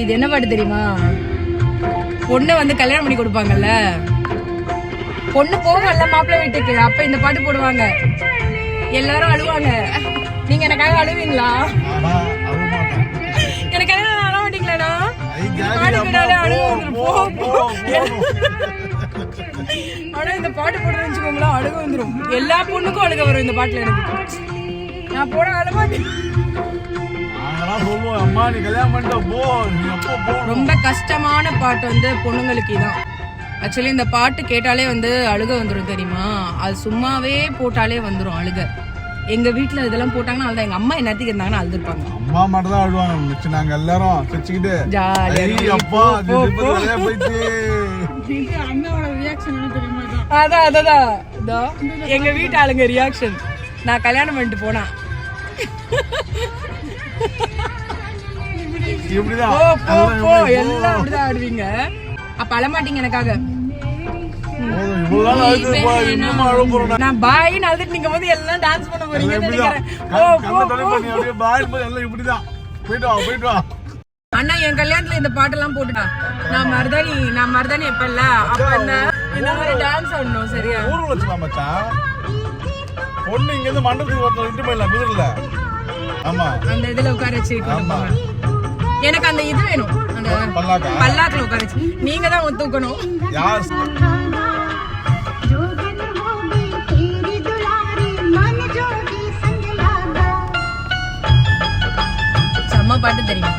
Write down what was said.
இது என்ன பாட்டு தெரியுமா? பொண்ணை வந்து கல்யாணம் பண்ணி கொடுப்பாங்கல்ல? பொண்ணு போகல மாப்பிள்ளை வீட்டுக்கு அப்ப இந்த பாட்டு போடுவாங்க. எல்லாரும் அழுவாங்க. நீங்க எனக்காக அழுவீங்களா? மாட்டேன் எனக்காக அழ மாட்டீங்களாடா? பாட்டு. ஆனா இந்த பாட்டு போடுறேன்னு வச்சுக்கோங்களேன் அழுக வந்துரும். எல்லா பொண்ணுக்கும் அழுக வரும் இந்த பாட்டுல எனக்கு. நான் போட அழ மாட்டேன் ரொம்ப கஷ்டமான பாட்டு வந்து பொண்ணுங்களுக்கு இதான். ஆக்சுவலி இந்த பாட்டு கேட்டாலே வந்து அழுக வந்துரும் தெரியுமா? அது சும்மாவே போட்டாலே வந்துரும் அழுக. எங்க வீட்ல இதெல்லாம் போட்டாங்கன்னா அழுதா. எங்க அம்மா என்னத்துக்கு இருந்தாங்கன்னா அழுதுருப்பாங்க. அம்மா மட்டும் தான் அழுவாங்க. மிச்சம் நாங்க எல்லாரும் போயிட்டு. அதான் அதான் இதோ எங்க வீட்டு ஆளுங்க ரியாக்ஷன் நான் கல்யாணம் பண்ணிட்டு போனா. இப்படிதான். போ போ எல்லாம் போ. இப்படி, எல்லாம் அப்படிதான் ஆடுவீங்க. அப்ப அழமாட்டீங்க எனக்காக. நான் பாயின்னு அழுதுட்டு நீங்க எல்லாம் டான்ஸ் பண்ண இப்படிதான். நினைக்கிறேன். இப்படிதான். போயிட்டு வா போயிட்டு வா. அண்ணா என் கல்யாணத்துல இந்த பாட்டெல்லாம் போட்டுட்டா. நான் மருதாணி நான் மருதாணி எப்பல்ல அப்ப இந்த மாதிரி டான்ஸ் ஆடணும் சரியா? ஊர் மச்சான். பொண்ணு இங்க இருந்து மண்டபத்துக்கு ஒருத்தர் விட்டு போயிடலாம் குதிரல ஆமா. அந்த இதுல உட்கார வச்சு போங்க. எனக்கு அந்த இது வேணும். அந்த பல்லாக்கில் உட்காந்துச்சு. நீங்க தான் தூக்கணும். செம்ம பாட்டு தெரியும்?